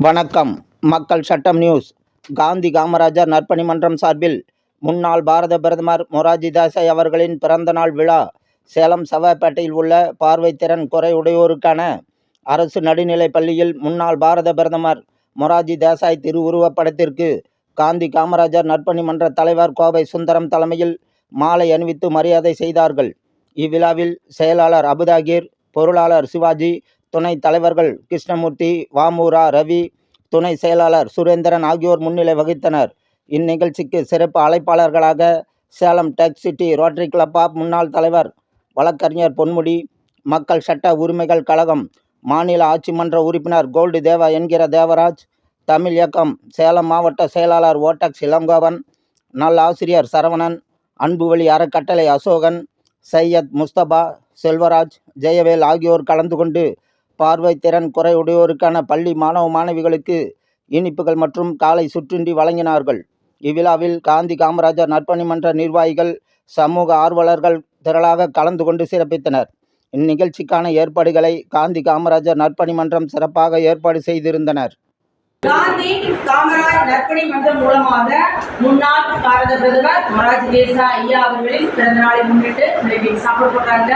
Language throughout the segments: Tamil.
வணக்கம். மக்கள் சட்டம் நியூஸ். காந்தி காமராஜர் நற்பணி மன்றம் சார்பில் முன்னாள் பாரத பிரதமர் மொராஜி தேசாய் அவர்களின் பிறந்தநாள் விழா. சேலம் சவாப்பேட்டையில் உள்ள பார்வைத்திறன் குறையுடையோருக்கான அரசு நடுநிலைப் பள்ளியில் முன்னாள் பாரத பிரதமர் மொராஜி தேசாய் திருவுருவப் படத்திற்கு காந்தி காமராஜர் நற்பணி மன்ற தலைவர் கோவை சுந்தரம் தலைமையில் மாலை அணிவித்து மரியாதை செய்தார்கள். இவ்விழாவில் செயலாளர் அபுதாகீர் பொருளாளர் சிவாஜி துணை தலைவர்கள் கிருஷ்ணமூர்த்தி வாமூரா ரவி துணை செயலாளர் சுரேந்திரன் ஆகியோர் முன்னிலை வகித்தனர். இந்நிகழ்ச்சிக்கு சிறப்பு அழைப்பாளர்களாக Salem tech city rotary club of முன்னாள் தலைவர் வழக்கறிஞர் பொன்முடி மக்கள் சட்ட உரிமைகள் கழகம் மாநில ஆட்சி மன்ற உறுப்பினர் கோல்டு தேவா என்கிற தேவராஜ் தமிழ் இயக்கம் சேலம் மாவட்ட செயலாளர் ஓட்டக்ஸ் இளங்கோவன் நல்லாசிரியர் சரவணன் அன்புவழி அறக்கட்டளை அசோகன் சையத் முஸ்தபா செல்வராஜ் ஜெயவேல் ஆகியோர் கலந்து கொண்டு பார்வை திறன் குறையுடையோருக்கான பள்ளி மாணவ மாணவிகளுக்கு இனிப்புகள் மற்றும் காலை சுற்றுண்டி வழங்கினார்கள். இவ்விழாவில் காந்தி காமராஜர் நற்பணி மன்ற நிர்வாகிகள் சமூக ஆர்வலர்கள் திரளாக கலந்து கொண்டு சிறப்பித்தனர். இந்நிகழ்ச்சிக்கான ஏற்பாடுகளை காந்தி காமராஜர் நற்பணி மன்றம் சிறப்பாக ஏற்பாடு செய்திருந்தனர். காந்தி காமராஜ் நற்பணி மன்றம் மூலமாக முன்னாள் பாரத பிரதமர் மொரார்ஜி தேசாய் ஐயா அவர்களின் பிறந்த நாளை முன்னிட்டு சாப்பிட போறாங்க.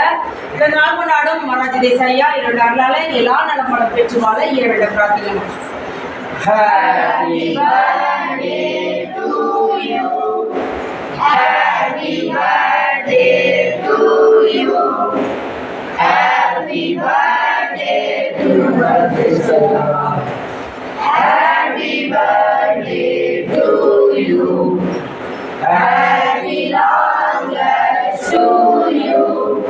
பிறந்த நாள் கொண்டாடும் மொரார்ஜி தேசாய் ஐயா இரண்டு அருளால எல்லா நலமலம் பெற்று வாழ இரவிட பிரார்த்தனை Happy birthday to you. Happy birthday to you. Happy birthday to you.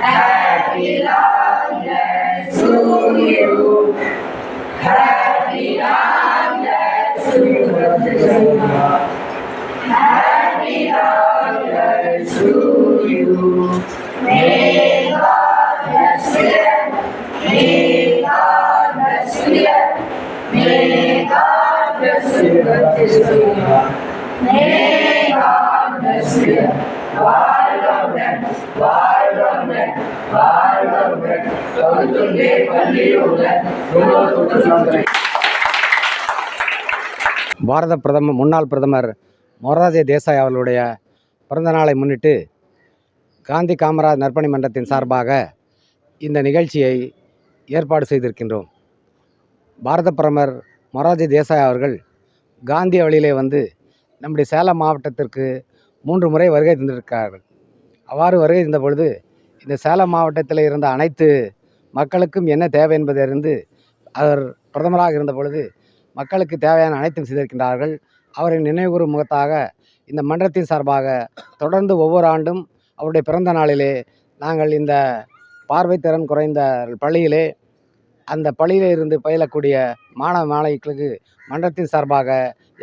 Happy birthday to you. Happy birthday to Professor. Happy long to you. பாரத பிரதமர் முன்னாள் பிரதமர் மொரார்ஜி தேசாய் அவர்களுடைய பிறந்த நாளை முன்னிட்டு காந்தி காமராஜ் நற்பணி மன்றத்தின் சார்பாக இந்த நிகழ்ச்சியை ஏற்பாடு செய்திருக்கின்றோம். பாரத பிரதமர் மொரார்ஜி தேசாய் அவர்கள் காந்தி வழியிலே வந்து நம்முடைய சேலம் மாவட்டத்திற்கு மூன்று முறை வருகை தந்திருக்கிறார்கள். அவ்வாறு வருகை தந்த பொழுது இந்த சேலம் மாவட்டத்தில் இருந்த அனைத்து மக்களுக்கும் என்ன தேவை என்பதை அறிந்து அவர் பிரதமராக இருந்த பொழுது மக்களுக்கு தேவையான அனைத்தும் செய்திருக்கின்றார்கள். அவரின் நினைவுகூரும் முகத்தாக இந்த மன்றத்தின் சார்பாக தொடர்ந்து ஒவ்வொரு ஆண்டும் அவருடைய பிறந்த நாளிலே நாங்கள் இந்த பார்வை திறன் குறைந்த பள்ளியிலே அந்த பள்ளியில் இருந்து பயிலக்கூடிய மாணவ மாணவிகளுக்கு மன்றத்தின் சார்பாக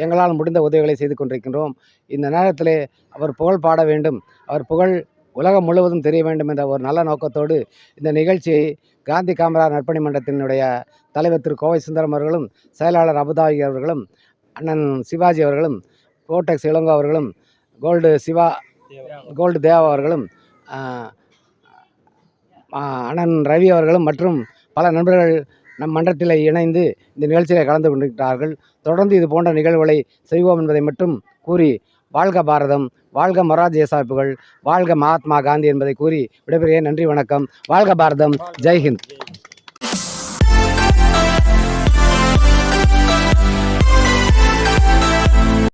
எங்களால் முடிந்த உதவிகளை செய்து கொண்டிருக்கின்றோம். இந்த நேரத்தில் அவர் புகழ் பாட வேண்டும். அவர் புகழ் உலகம் முழுவதும் தெரிய வேண்டும் என்ற ஒரு நல்ல நோக்கத்தோடு இந்த நிகழ்ச்சியை காந்தி காமராஜ் நற்பணி மன்றத்தினுடைய தலைவர் திரு கோவை சுந்தரம் அவர்களும் செயலாளர் அபுதாபி அவர்களும் அண்ணன் சிவாஜி அவர்களும் கோட்டெக்ஸ் இளங்கோ அவர்களும் கோல்டு சிவா கோல்டு தேவா அவர்களும் அண்ணன் ரவி அவர்களும் மற்றும் பல நண்பர்கள் நம் மன்றத்தில் இணைந்து இந்த நிகழ்ச்சியில் கலந்து கொண்டிருக்கிறார்கள். தொடர்ந்து இது போன்ற நிகழ்வுகளை செய்வோம் என்பதை மட்டும் கூறி வாழ்க பாரதம் வாழ்க மொரார்ஜி தேசாய்ப்புகள் வாழ்க மகாத்மா காந்தி என்பதை கூறி விடைபெறுகிறேன். நன்றி வணக்கம். வாழ்க பாரதம். ஜெய்ஹிந்த்